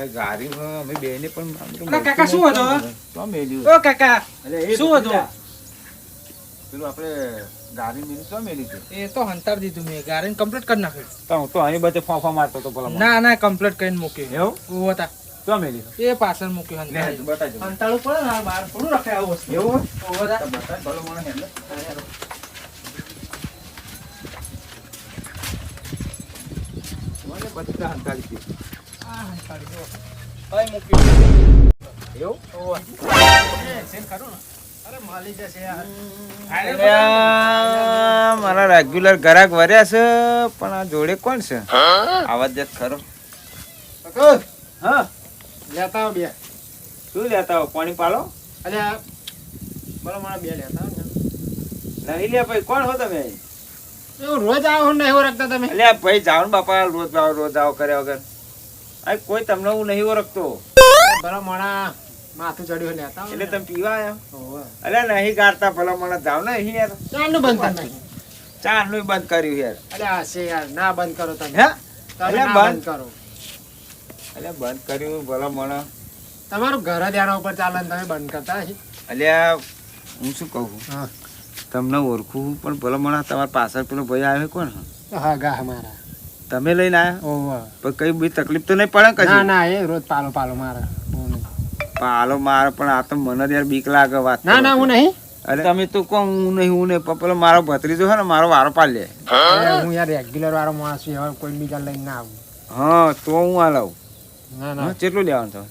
આ ગાડી માં અમે બેને પણ આમ તો અલા, કાકા, શું મળતું તો મેલ્યું. ઓ કાકા એટલે શું હતું? પેલું આપણે ગાડી મેલી શું મેલી છે? એ તો હંતાર દીધું મેં ગાડીને કમ્પ્લીટ કરી નાખ્યું. તો હું તો અહીં બધે ફોફા મારતો હતો પેલા ના ના કમ્પ્લીટ કરીને મૂક્યું. એવું? હતા શું મેલી? એ પાછળ મૂક્યું લે, બતાજો હંતાળું પડે ને બહાર થોડું રખાય આવું એવું? હતા તો ભલો હેલે. મને બધા હંતાળી છે. મારા રેગ્યુલર ગ્રાહક વર્યા છે પણ આ જોડે કોણ છે? આવાજ જ ખરો. હા લેતા આવો? બે શું લેતા હો પાણી પાલો અલ્યા બોલો મારા બે લેતા આવો ને નહીં લે ભાઈ કોણ હો તમે? એવું રોજ આવો ને એવું રાખતા તમે? અલ્યા ભાઈ જાઓ ને બાપા રોજ આવો રોજ આવો કર્યા વગર. આ કોઈ તમને હું નહીં ઓળખતો. ભલા મોણા માથું ચડ્યું લેતા એટલે તમે પીવા આવ્યા. અલ્યા નહીં કાઢતા ભલા મને જાવ ને અહીં યાર. ચાલનું બંધ કરી નાખ્યું. બંધ કર્યું યાર. અલ્યા હશે યાર ના બંધ કરો તમે. હે? અલ્યા બંધ. કરો. અલ્યા બંધ કર્યું ભલા મને તમારું ઘર જ એના ઉપર ચાલે તમે બંધ કરતા અલ્યા હું શું કહું? હા. તમને ઓળખું પણ ભલા મણા તમારા પાછળ પેલો ભાઈ આવ્યો કોણ? હા ગા અમારા તમે લઈને આવ્યા પણ કઈ બી તકલીફ તો નહીં પડે ને ના ના એ રોજ પાલો પાલો મારે. પાલો મારે પણ આ તો મને યાર બીક લાગે વાત ના ના હું નહીં. અરે. તમે તો કહો હું નહીં હું નહીં પેલો મારો ભત્રીજો છે ને મારો વારો પાડ લે હું યાર રેગ્યુલર વાળો માણસ છું હવે કોઈ બીજા લઈને ના આવું. હા તો હું આ લાવું ના ના. કેટલું લેવાનું તમે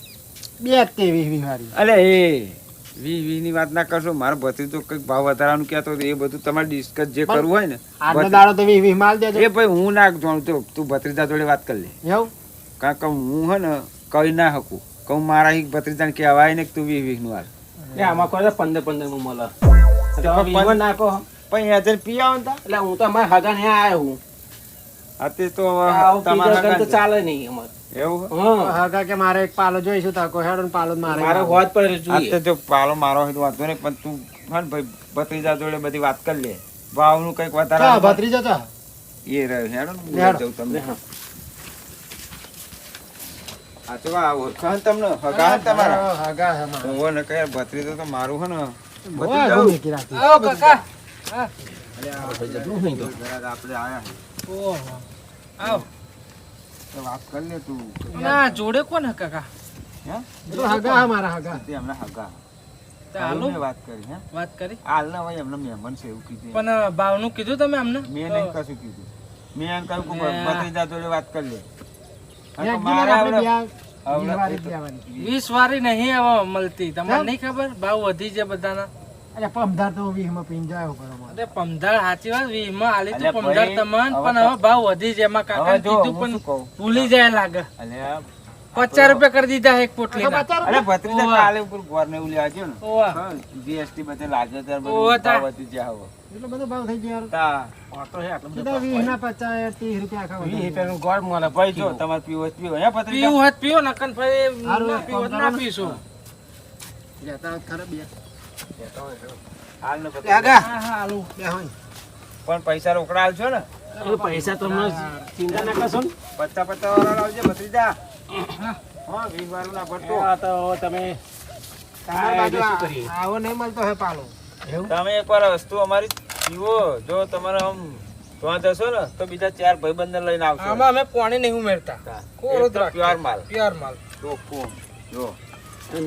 બે કેવી વાળી. અરે એ. વી વી ની વાત ના કરશો મારો ભત્રીજો કંઈક ભાવ વધારાનું કહેતો હતો એ બધું તમારે ડિસ્કસ જે કરવું હોય ને આજનો દાડો તો વીસ વીસ માલ દેજો. એ ભાઈ હું ના જાણું તો તું ભત્રીજા જોડે વાત કરી લે. એવું? કારણ કે હું હે ને કહી ના શકું. કહું મારા એક ભત્રીજાને કહેવાય ને કે તું વી વી નું હાલ. એ આમાં કોઈ પંદર પંદરનું મળે પણ- વીમો નાખો. પણ અહીંયા પી આવો એટલે હું તો અમારા હગા ને આવ્યો હું. આ તો હવે આવું પીધા તમારા વગર તો કાંઈ- ચાલે નહીં અમારે એવું? હા. હા કે મારે એક પાલો જોઈશું તો હેડો પાલો મારે મારે હોજ પર જોઈએ. જો પાલો મારો હોય તો વાંધો નહીં પણ તું હા ભાઈ ભત્રીજા જોડે બધી વાત કરી લે. ભાવનું કંઈક વધારે ભત્રીજો. એ રહ્યો હેડો ને હું હેડો. લઈ જાઉં તમને. આ તો આ ઓળખાણ તમને? હગા તમારા? હા, હા, હે મારા. ને કઈ ભત્રીજો તો મારું હે ને? ભત્રીજા આપણે આયા ઓહો. આવો. વાત કરી લે તું. ના જોડે કોણ હે કાકા? હે? હગા મારા હગા. તે એમના હગા. ચાલો વાત કરી હે? વાત કરી. હાલ ભાઈ એમના મહેમાન છે એવું કીધું. પણ ભાવનું કીધું તમે અમને? મેં નહીં કશું કીધું. મેં એમ કહ્યું કે ભત્રીજા જોડે વાત કરી લે. વારી. વીસ વાળી નહીં હવે મળતી. તમને નહીં ખબર? ભાવ વધી છે બધાના. અરે પમધાર તો વીસમાં પીન જાય. અરે પમધાર સાચી વાત વીમા આલી તું ભાઈ, તમને પણ હવે ભાવ વધી છે એમાં કાકા કીધું પણ ભૂલી જાય લાગે. પચાસ રૂપિયા કરી દીધા એક પોટલી અરે ભત્રીજા કાલે ઉપર ગોર ને ઉલી લેવા ને? જીએસટી બધે લાગે ત્યારે બધું ભાવ વધી જાય હવે. એટલો બધો ભાવ થઈ ગયો યાર. તા. ઓટો છે આટલો બધો સીધા વીસના પચાસ, ત્રીસ રૂપિયા આખા વીસ વધારી રૂપિયાનું ગોળ મળે ભાઈ જો તમારે પીવો પીવો. હે ભત્રીજા? પીવું હોય પીવો નકન ભાઈ પીવો ના પીશું. લેતા હોત ખરા બે. હાલ ને કાકા હા હા હાલું. પણ પૈસા રોકડા છો ને પૈસા તમને ચિંતા ના કરશો ને? પચાસ પચાસ વાળા લાવજે ભત્રીજા. હા. વીસ વાળું ના ભરતો. આ તો તમે આવો નહીં મળતો હે પાલો. તમે એકવાર વસ્તુ અમારી જીવો. જો તમારે આમ ત્યાં જશો ને તો બીજા ચાર ભાઈબંધને લઈને આવશો. આમાં અમે પાણી નહીં ઉમેરતા. કોરો જ. પ્યોર માલ. પ્યોર માલ. ચોખ્ખું જો.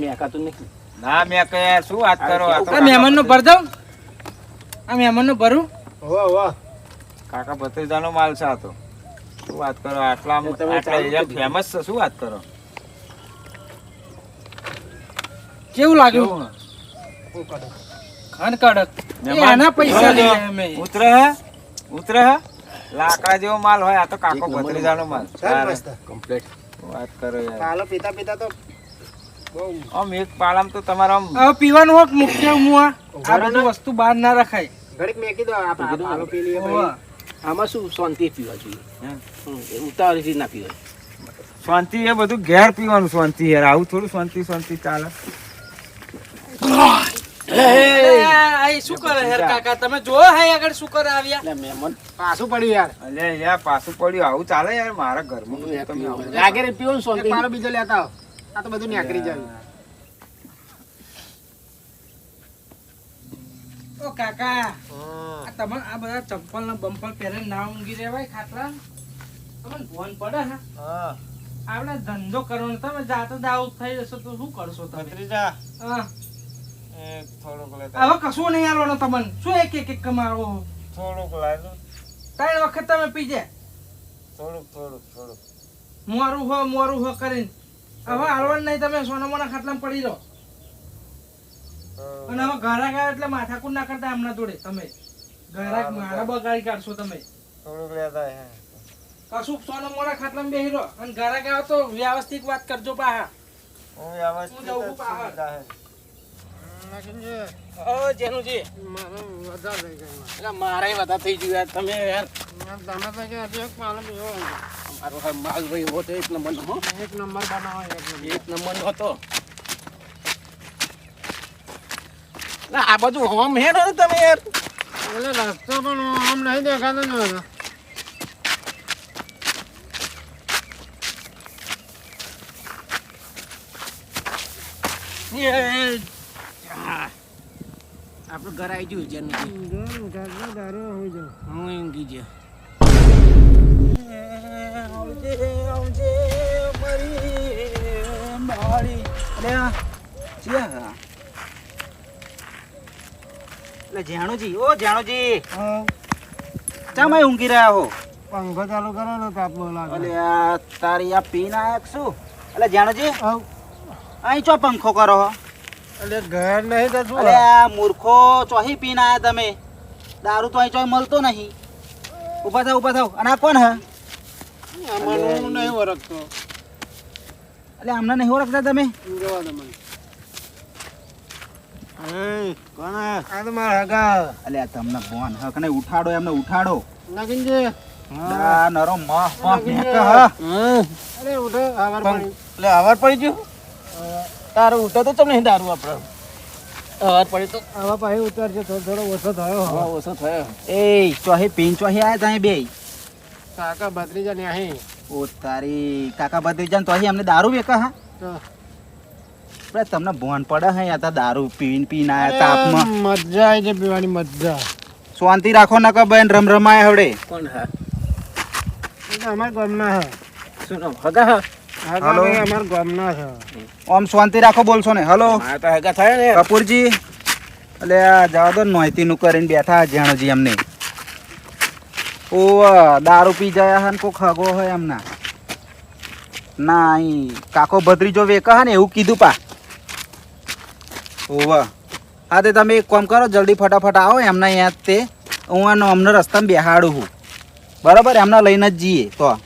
મેકાતું નહીં. ના મેં કયા શું વાત કરો? આ મહેમાનનું ભર દઉં આ મહેમાનનું ભરું? વાહ વાહ કાકા ભત્રીજાનો માલ છે આ તો. શું વાત કરો? આટલા આટલા ફેમસ છે શું વાત કરો? કેવું લાગ્યું? ખાન કડક એના પૈસા. લઈએ અમે. ઉતરે હે? ઉતરે હે? લાકડા જેવો માલ હોય આ તો કાકો ભત્રીજા નો ભત્રીજાનો માલ. સારું કમ્પ્લીટ વાત કરો યાર? પાલો પીતા પીતા તો આમ એક પાલામ તો તમારા આમ હવે પીવાનું હોક મુખ્ય હું આ. આ બધું વસ્તુ બહાર ના રખાય. ઘડીક મેકી દો આ પા- પી લઈએ આમાં શું શાંતિ પીવા જોઈએ? એ ના પીવા શાંતિ એ બધું ઘેર પીવાનું શાંતિ યાર. આવું થોડું શાંતિ શાંતિ ચાલે. શું કરે હેર કાકા? તમે જો હે આગળ શું કરે આવ્યા. મહેમાન પાછું પડ્યું યાર. અલ્યા યાર પાછું પડ્યું. આવું ચાલે યાર મારા ઘરમાં. લાગે રે પીવો શાંતિ. બીજો લેતા આવો. આ તો બધું નીકળી જાય. ઓ કાકા આ તમે આ બધા ચંપલ ને બંપલ પહેરીને ના ઊંઘી રહેવાય ખાટલા? તમને ફોન પડે હા? હા. આપણે ધંધો કરવાનો તમે જાતે દાવ થઈ જશો તો શું કરશો તમે? ભત્રીજા. હા. એક હવે કશું નહીં આલવાનો તમને. શું એક એક એક કમાવો? થોડુંક લાજો ત્રણ વખત તમે પીજે. થોડુંક થોડુંક થોડુંક. મોરું હો મોરું હો કરીને. હવે હાલવાનું નહીં તમે સોનામાના ખાટલામાં પડી રહો. અને હવે ઘરા ગયા એટલે માથાકૂટ ના કરતા હમણાં જોડે તમે. ઘરા મારા બગાડી કાઢશો તમે. કશું સોનો મોડા ખાટલામાં બેહી રહો. અને ઘરા ગયા તો વ્યવસ્થિત વાત કરજો પાહા હું આવા હું જાઉં છું બહાર. ઓ જેનુજી. મારો વધારે થઈ ગયો. એટલે મારે વધારે થઈ ગયું યાર તમે યાર. તમે તો મારો હા માલ ભાઈ એવો એક નંબર હો. એક નંબર બનાવો એક નંબર. નો હતો. ના આ બધું હોમ હે ને તમે યાર? એટલે રસ્તો પણ આમ નહીં દેખાતો ને આપણું ઘર આવી ગયું જેનુજી હું ને, ઘરનો એટલે જાણુજી ઓ જાણુજી ચામાં ઊંઘી રહ્યા હો? પંખો ચાલુ કરો ને તાપ બહુ અલે આ તારી આ પીન આયા શું? એટલે જાણુજી. અહીં ચો પંખો કરો હો? એટલે ઘર નહીં તો શું? આ મૂર્ખો ચોહી પીન આયા તમે? દારૂ તો અહીં ચોય મળતો નહીં. ઊભા થાવ ઊભા થાવ. અને આ કોણ હે? આમાં હું નહીં ઓળખતો. એટલે આમને નહીં ઓળખતા તમે? જોવા દે મને. તમને હક ને ઉઠાડો એમને ઉઠાડો. નાગિનજી. નરો અરે ઉઠો આવાર એટલે પડી ગયો? તારું ઉઠો તો તમને દારૂ આપણે અવાજ પડી તો આવા પાસે ઉતારશે થોડો થોડો ઓછો થયો. ઓછો થયો. એ ચોહી પીન ચોહી આયા ત્યાં બે કાકા ભત્રીજા ને અહીં. ઓ તારી કાકા ભત્રીજા તો અહીં અમને દારૂ વેકા હા? તો. તમને ભોન પડે હે આ તા દારૂ પીન પીન આયા તાપમાં. મજા આવી છે પીવાની મજા. શાંતિ રાખો નકર બેન રમ રમાય હવડે. કોણ હા? અમારા ગામના છે શું હગા હા? હલો. નહીં, અમારા ગામના છે ઓમ શાંતિ રાખો બોલશો ને. હલો. તો હગા થાય ને. કપૂરજી. એટલે જવા દો નોયતી નું કરીને બેઠા જાણોજી અમને. ઓ દારૂ પી જાય હન કો ખગો હોય એમના. ના અહીં કાકો ભત્રીજો વેકા હે ને એવું કીધું પા. ઓવા હા તે તમે એક કામ કરો જલ્દી ફટાફટ આવો એમના યાદ તે. હું આનો અમને રસ્તામાં બેહાડું છું. બરાબર એમને લઈને જ જઈએ તો.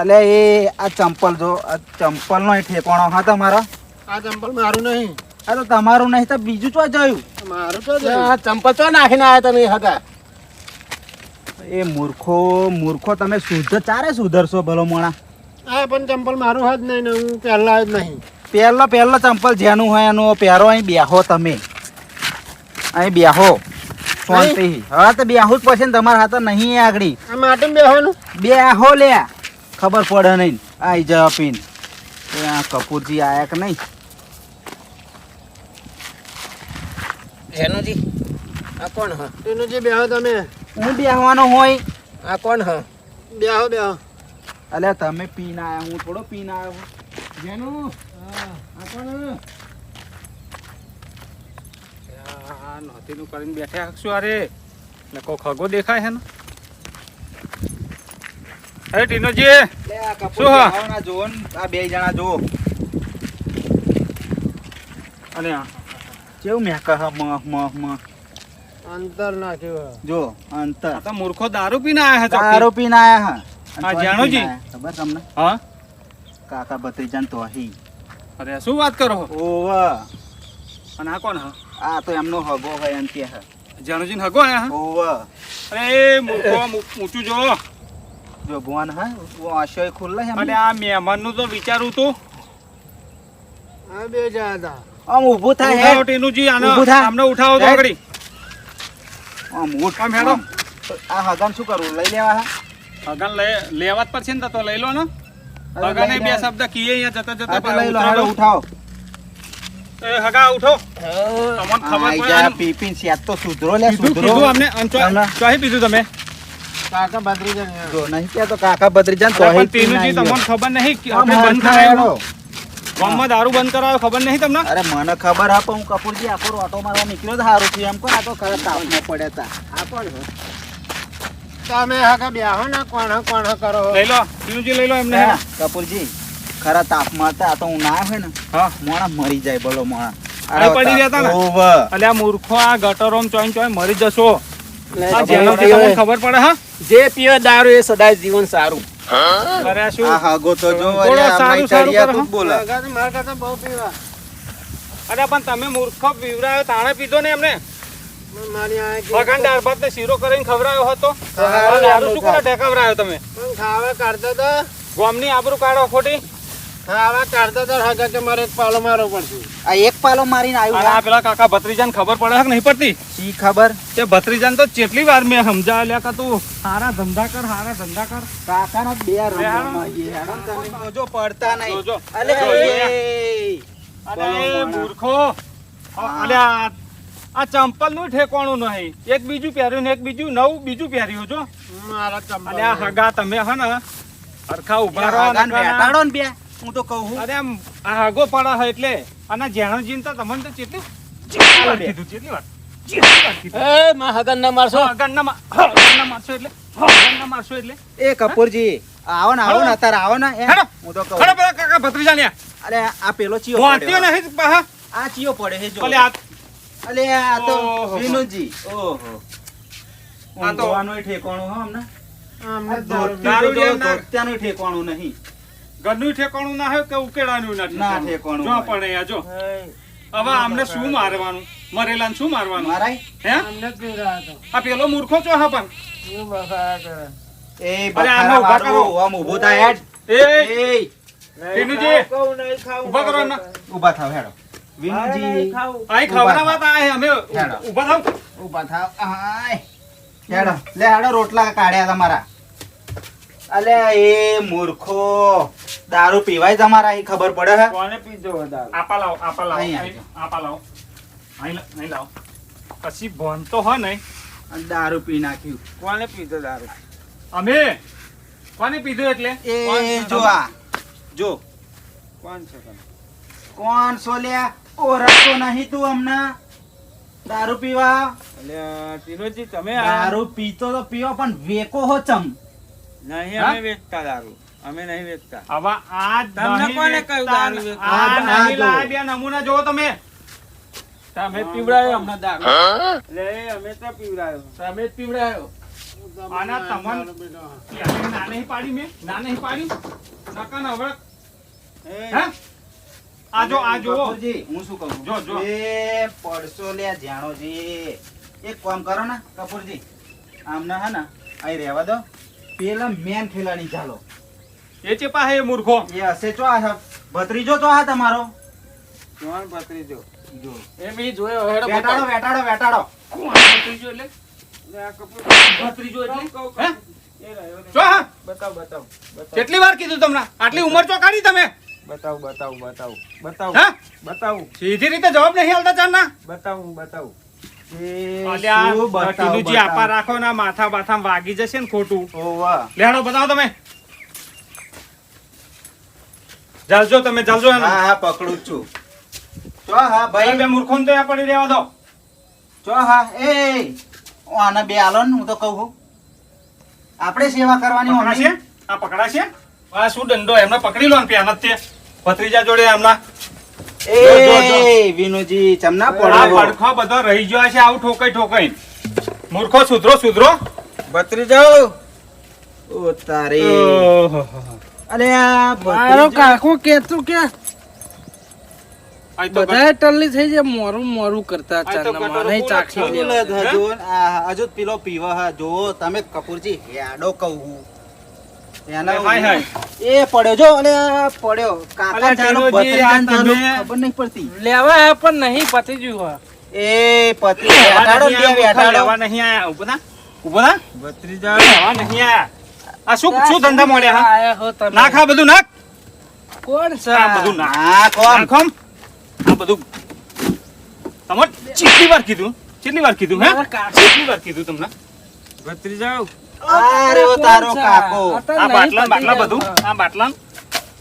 એટલે એ આ ચંપલ જો આ ચંપલનો નો ઠેકાણો હા તમારો? આ ચંપલ મારું નહીં. આ તો તમારું નહીં તો બીજું ચો જોયું? મારું તો આ ચંપલ તો નાખીને આવ્યા તમે હગા? એ મૂર્ખો મૂર્ખો તમે શુદ્ધ ચારે સુધરશો ભલો મોણા. આ પણ ચંપલ મારું જ નહીં ને હું પહેલા જ નહીં. પહેલો પહેલો ચંપલ જેનું હોય એનું પહેરો અહીં બેહો તમે. અહીં બેહો. શાંતિ. હા તો બેહું જ પછી તમારા હાથે નહીં આગળ. આ માટે બેહવાનું બેહો લે. ખબર પડે નહીં. આઈ જવા પીન. કપૂરજી આયા કે નહીં? જેનુજી આ કોણ હા? એનું જે બેહો તમે. હું બેહવાનો હોય. આ કોણ હ? બેહો બેહો. અલે તમે પીન આયા હું થોડો પીન આવ્યો જેનું? આ કોણ આ નોતીનું કરીને બેઠા શું અરે. ને કો ખગો દેખાય હે ને અરે ટીનોજી. શું હા? જો આ બે જણા જો અને કેવું મેં કહા મ મ મ અંતર નાખ્યું જો અંતર. આ તો મૂર્ખો દારૂ પીને આયા છે દારૂ પીને આયા હા. હા, જાણોજી ખબર તમને? હા. કાકા ભત્રીજાન તો અહી અરે શું વાત કરો ઓવા. અને આ કોણ હા? આ તો એમનો હગો હોય એમ કે હે. જાણુજી હગો આયા હા? ઓવા. અરે મૂર્ખો ઊંચું જો જો ભગવાન હા વો આશય ખુલ્લા હે અને આ મહેમાનનું તો વિચારું તું. આ બે જા હતા આમ ઊભું થાય હે. ટીનુજી આને આમને ઉઠાવો તો. આગળી. આમ હેડો. આ હગન શું કરવું લઈ લેવા હગન લઈ લેવા જ પડશે ને તો લઈ લો ને. હગન બે શબ્દ કીએ અહીંયા જતા જતા લઈ લો. હાડો ઉઠાવો. એ હગા ઉઠો. તમને ખબર પડે તો સુધરો લે સુધરો. અમને. ચોહી પીધું તમે. કાકા બદરી નહીં કહેતો કાકા બદ્રીજાન તો અરે પણ તમને ખબર નહીં કે આપણે બંધ કરાયેલો ગામમાં દારૂ બંધ કરાયો ખબર નહીં તમને? અરે મને ખબર હા પણ હું કપૂરજી આખો ઓટો મારવા નીકળ્યો સારું થયું. એમ કહો આ તો ખરા તાવ ન પડે તા તમે હાકા બ્યાહો ને કોણ કોણ કરો લઈ લો પીનુજી લઈ લો એમને. કપૂરજી ખરા તાપમાં હતા આ તો હું ના હોય ને હા. મોણા મરી જાય બોલો મોણા. અરે પડી જતા ને? ઓવ. અલ્યા મૂર્ખો આ ગટરોમ ચોઈન ચોઈન મરી જશો. આ જે જેનો કે તમને ખબર પડે હા? જે પીવે દારૂ એ સદાય જીવન સારું. અરે આ શું? આ હાગો તો જો બોલો, સારું, સારું તું જ બોલે. કરતા બહુ પીવા. અરે પણ તમે મૂર્ખ પીવરાયો તાણે પીધો ને એમને. ભગવાન દાળ ને શીરો કરીને ખવડાયો હતો. શું કરે ઢેકાવરાયો તમે? ખાવા કાઢતો તો. ગોમની આબરૂ કાઢો ખોટી. ખાવા કાઢતો તો હાકા કે મારે એક પાલો મારવો પડશે. આ એક પાલો મારીને અને આ પેલા કાકા ભત્રીજાને ખબર પડે કે નહીં પડતી? શી ખબર? તે ભત્રીજાને તો કેટલી વાર મેં સમજાવ્યા કે તું સારા ધંધા કર સારા ધંધા કર. કાકાના બે પડતા નહીં. મોણા. મૂર્ખો. આ ચંપલનું ઠેકવાનું નહીં. એક બીજું પહેર્યું ને એક બીજું નવું બીજું પહેર્યું જો. મારા ચંપલ હગા તમે હે ને? હરખા ઊભા રહો ને બે. હું તો કહું છું. અરે આમ આગો પાડા હોય એટલે. અને જેણો જીનતા તમને તો કેટલી કેટલી કીધું કેટલી વાર? કેટલી વાર કીધું? એ માં હગન ના મારશો. હા, ગણના મા- હા, મારશો એટલે. હા, ગણના મારશો એટલે. એ કપૂરજી આવો ને આવો ને અત્યારે આવો ને હું તો કહું પેલા કાકા ભત્રીજા ને અરે આ પેલો ચિયો વાંટ્યો નહીં પાહા. આ ચિયો પડે છે જો. ભલે આ અલે આ તો વિનોદજી. ઓહો. આ તો- ઠેકાણું હો દારૂ ઠેકાણું નહીં. ઘરનું ઠેકાણું ના હોય કે ઉકેડાનું ના ના ઠેકાણું? જો પણ અહીંયા જો. હવે આમને શું મારવાનું? મરેલા શું મારવાનું? મારાય? હે. આ પેલો મૂર્ખો છો હા પણ. એવું બફાયા કરે. એ અરે આને કરો. આમ ઊભું થાય હેડ. એ. એ. ઊભા કરો ને ઊભા થાવ હેડો. વિનુજી. આઈ ખવડાવવા તા આય અમે. હેડો. થાવ. ઊભા થાવ. આય. હેડો. લે હેડો રોટલા કાઢ્યા તમારા. અલે એ મૂર્ખો. દારૂ પીવાય તમારા અહીં ખબર પડે હે? કોને પીધો દારૂ? આપા લાવો આપા લાવો. આપા લાવો. અહીં અહીં લાવો. પછી ભણ તો હો નહીં અને દારૂ પી નાખ્યું. કોને પીધો દારૂ? અમે? કોને પીધું એટલે? એ જો આ જો. કોણ છે તમે? કોણ સોલ્યા ઓળખતો નહીં તું હમણાં દારૂ પીવા. એટલે તિરોજી તમે દારૂ પીતો તો પીવો પણ વેકો હો ચમ. નહીં? અમે વેચતા દારૂ. અમે નહીં વેચતા. હવે આ તમને કોને કહ્યું દારૂ વેચતા? આ. બે નમૂના જોવો તમે. તમે પીવડાયો અમને દારૂ. લે અમે તો પીવડાયો. તમે જ પીવડાયો. આના તમન ના નહીં પાડી મેં ના નહીં પાડી. નકર ને હવે હે? આ જો આ જો હું શું કહું? જો, જો. એ પડશો લે જાણોજી. એક કામ કરો ને કપૂરજી. આમને હે ને અહીં રહેવા દો. પેલા મેન ખેલાડી ચાલો એ ચેપા હે મૂર્ખો. એ હશે ચો આ ભત્રીજો તો આ તમારો? કોણ ભત્રીજો? જો. એ મી જોયો હેડો વેટાડો વેટાડો વેટાડો કોણ ભત્રીજો એટલે? ભત્રીજો એટલે? હે? એ રહ્યો ને. જો હા? બતાવ બતાવ બતાવ. કેટલી વાર કીધું તમને? આટલી ઉંમર ચો કાઢી તમે? બતાવ બતાવ બતાવ. બતાવ હા? બતાવ. સીધી રીતે જવાબ નહીં હાલતા ચારના બતાવ હું બતાવ એ અલ્યા શું બતાવો. રાખો ને માથા બાથા વાગી જશે ને ખોટું. લેડો લેહાડો બતાવો તમે. જલજો તમે જલજો હા હા પકડું છું. ચો હા ભાઈ. બે મૂર્ખોન તો અહીંયા પડી રહેવા દો. ચો હા એ આને બે આલો ને હું તો કહું આપણે સેવા કરવાની પકડાશે. આ પકડાશે? આ શું દંડો? એમને પકડી લો ને પેલા તે ભત્રીજા જોડે એમના. એ વિનુજી ચમના આ પડો પડખો બધો રહી ગયો છે આવું ઠોકાઈ ઠોકાઈ. મૂર્ખો સુધરો સુધરો. ભત્રીજો ઓ તારે. આ મારો કાકો કેતું કે? બધા ટલ્લી થઈ જાય મોરું મોરું કરતા મને ચાખી હજુ પેલો પીવા હા જો તમે કપૂરજી હેડો કહું. એ પડ્યો જો અને પડ્યો. કાકા ખબર નહીં પડતી. લેવા પણ નહીં પતી ગયું એ પતિ બેઠાડો ને બે બેઠાડો લેવા નહીં આયા ઊભો થા ઊભો થા ભત્રીજા નહીં આયા. આ શું શું ધંધા મળ્યા હા? આયા હો તમે. નાખ આ બધું નાખ. કોણ છે આ બધું નાખ કોમ આ બધું તમારે કેટલી વાર કીધું. કેટલી વાર કીધું હે? કેટલી વાર કીધું તમને. ભત્રીજા અરે ઓ તારો કાકો. આ બાટલા બાટલા બધું. આ બાટલા.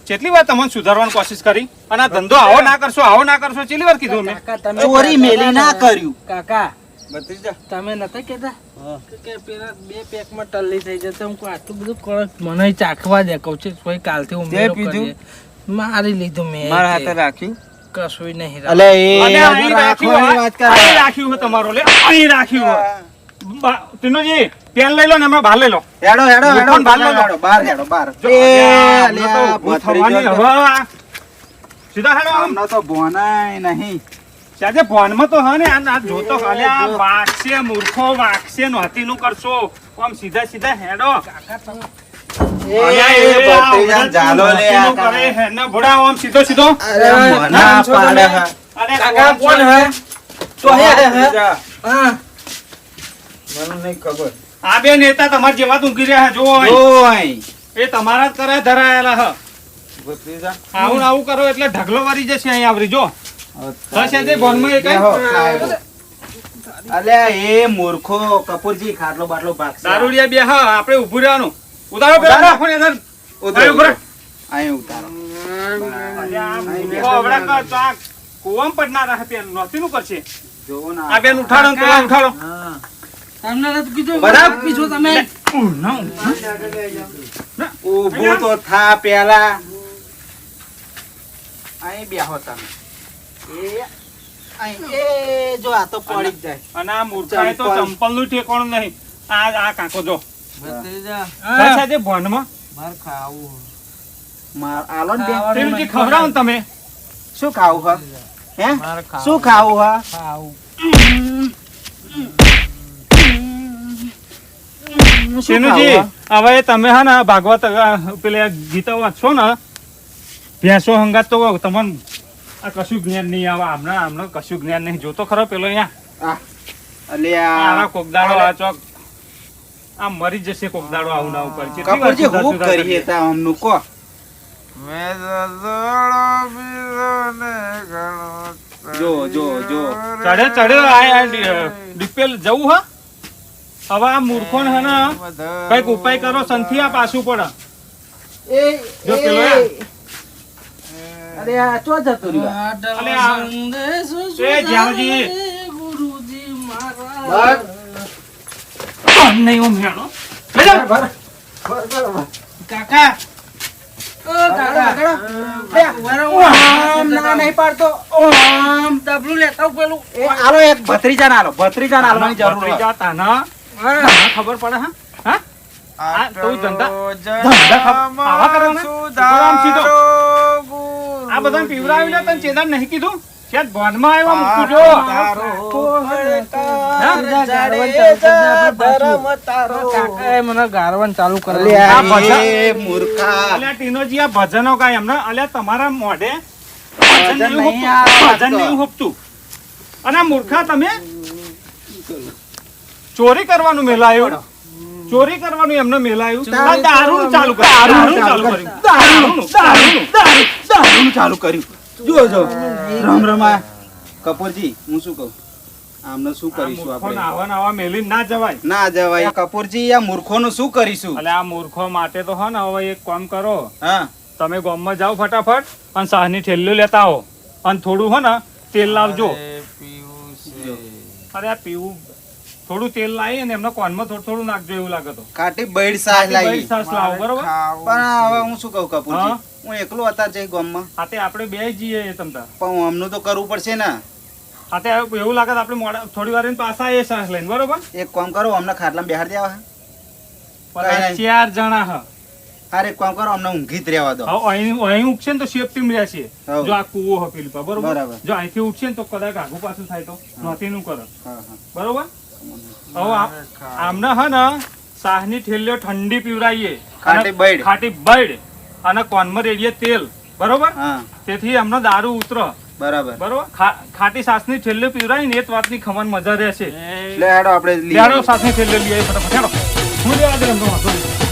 કેટલી વાર તમને સુધારવાની કોશિશ કરી? અને આ ધંધો આવો ના કરશો આવો ના કરશો કેટલી વાર કીધું મેં ચોરી મેલી ના કર્યું. કાકા ભત્રીજા તમે નતા કેતા કે- કે પેલા બે પેકમાં ટલ્લી થઈ જશે હું આટલું બધું કરો મને ચાખવા દે કહું છું કોઈ કાલથી ઉમેરો કરીએ. મારી લીધું મેં મારા હાથે રાખ્યું? કશું નહીં અલે એ રાખવાની વાત કરે. રાખ્યું હોય તમારો લે અહીં રાખ્યું હોય. બા- પેન લઈ લો ને એમાં બહાર લઈ લો. હેડો હેડો હેડો બહાર બાર લો. હેડો બાર હેડો બાર જો, એ અલ્યા, અમને તો અલ્યા, ઊભું ભત્રીજો થવાની તો- હવે. સીધા હેડો આમ. ન તો ભોનાય નહીં. સાજે ફોનમાં તો હા ને આ જોતો જોતો આ વાગશે મૂર્ખો વાગશે નોતીનું કરશો. આમ સીધા સીધા હેડો. આ બે નેતા તમારા જેવા જ ઊંઘી રહ્યા અહીં. એ તમારા જ કરે ધરાયેલા હ. આવું ને આવું કરો એટલે ઢગલો વારી જશે અહીં આવરી જો. અલ્યા એ મૂર્ખો કપૂરજી ખાટલો બાટલો ભાગશે. દારૂડિયા બે હા આપણે ઊભું રહેવાનું. ઉતારો પેલા ઉતારો. ને અંદર. અહીં ઊભો ઉતારો. અલ્યા, આ મૂર્ખો હવડા કર, તો આ કૂવામાં પડનારા હે પેન, નોતીનું કરશે? જોવો ને આ બેન ઉઠાડો ને ઉઠાડો. તમને નથી કીધું બરાબર. પીછો તમે. ઊભું તો થા પેલા. અહીં બેહો તમે. એ જો આ તો પડી જ જાય. અને આ મૂર્ખાએ તો ચંપલ. ચંપલનું ઠેકાણું નહીં. આ આ કાકો જો. ભત્રીજા. ભોનમાં માર ખાવું. માર આલો ને બે. ખવડાવો તમે. શું ખાવું હ? હે? શું ખાવું હ? ખાવું. શું શેનુજી ખાવું હવે તમે હા ને ભાગવત પેલા ગીતા વાંચશો ને ભેંસો હંગાત તો તમને આ કશું જ્ઞાન નહીં આવે હમણાં હમણાં કશું જ્ઞાન નહીં. જોતો ખરો પેલો અહીંયા. હ? આ, અલ્યા કોકદાડો આ ચોક. આ મરી જશે કોકદાડો આવું ના ઉપર કેટલી વાર હું કરીએ? તા આમનું કો. મેં ઘણો જો, જો, જો. ચડે ચડે આ ડિપેલ જવું હા? હવે આ મૂર્ખો ને હે? ને કંઈક ઉપાય કરો સંથી આ પાછું પડે. એ જો પેલો. અરે આ ચો જતો રહ્યો એ જ્યાંજી. ગુરુજી મારા. બસ. નહીં હું મેળો લઈ જાઓ. બરાબર. બરાબર. કાકા. ઓ કાકા. આમ ના નહીં પાડતો. ઓમ. ડબલું લેતા આવું પેલું. એ આલો એક ભત્રીજા ના આલો ભત્રીજા ના આલવાની જરૂર હોય. ભત્રીજા તાના હા. તાના ખબર પડે હા? હા? ધંધા. ધંધા આવા સીધો. આ બધાને પીવડાવી લે તને ચેદાન નહીં કીધું? ક્યાં ભોનમાં આવ્યો મૂકું જો મને ગારવાનું ચાલુ આ અલ્યા, ભજન- મૂર્ખા. અલ્યા ટીનોજી આ ભજનો કાંઈ એમને અલ્યા તમારા મોઢે ભજન નહીં આ નહીં હોપતું. અને મૂર્ખા તમે ચોરી કરવાનું મેલાયું. ચોરી કરવાનું એમને મેલાયું. દારૂ ચાલુ કર્યું. દારૂ ચાલુ કર્યું. દારૂ ચાલુ કર્યું. જો જો રમ રમા કપૂરજી હું શું કહું? આમને શું કરીશું આપણે? આવા ને આવા મેલીને ના જવાય. ના જવાય. કપૂરજી આ મૂર્ખોનું શું કરીશું? એટલે આ મૂર્ખો માટે તો હો ને હવે એક કામ કરો. હા. તમે ગામમાં જાઓ ફટાફટ અને સાહની ઠેલ્લી લેતા આવો. અને થોડું હો ને તેલ લાવજો. અરે આ પીવું થોડું તેલ લાવી અને એમના કોનમાં થોડું થોડું નાખજો એવું લાગે તો. કાટી બૈડ સાસ લાવી. બૈડ સાસ લાવો બરોબર? પણ હવે હું શું કહું કપૂરજી? હું? એકલો હતા જઈ ગામમાં. હાતે આપણે બે જઈએ તમતા પણ અમનું તો કરવું પડશે ને. હાતે એવું લાગે આપણે મોડા થોડી વાર પાછા એ સાસ લઈને બરોબર? એક કામ કરો અમને ખાટલામાં બેહાડ દેવા. ચાર જણા હા. હારે એક કામ કરો અમને ઊંઘી જ રહેવા દો. અહીં અહીં ઉઠશે ને તો સેફટી માં રહેશે હવ. જો આ કૂવો હ પેલી બરોબર? જો અહીંથી ઉઠશે ને તો કદાચ આગુ પાછું થાય તો. નથી નું કરે. હા હા. બરોબર? હવે આમને હ ને થેલીઓ ઠંડી પીવરાઈએ ખાટી બૈડ. અને કોનમર રેડીએ તેલ. બરોબર? તેથી એમનો દારૂ ઉતરો. બરાબર. બરોબર? ખાટી સાસની છેલ્લે પીવરાય ને એ વાતની ખમણ મજા રહેશે. એટલે હેડો આપણે લઈ સાસની થેલીઓ લઈ ફટાફટ. હેડો. હું લેવા દે રમતો વાંધો નહીં.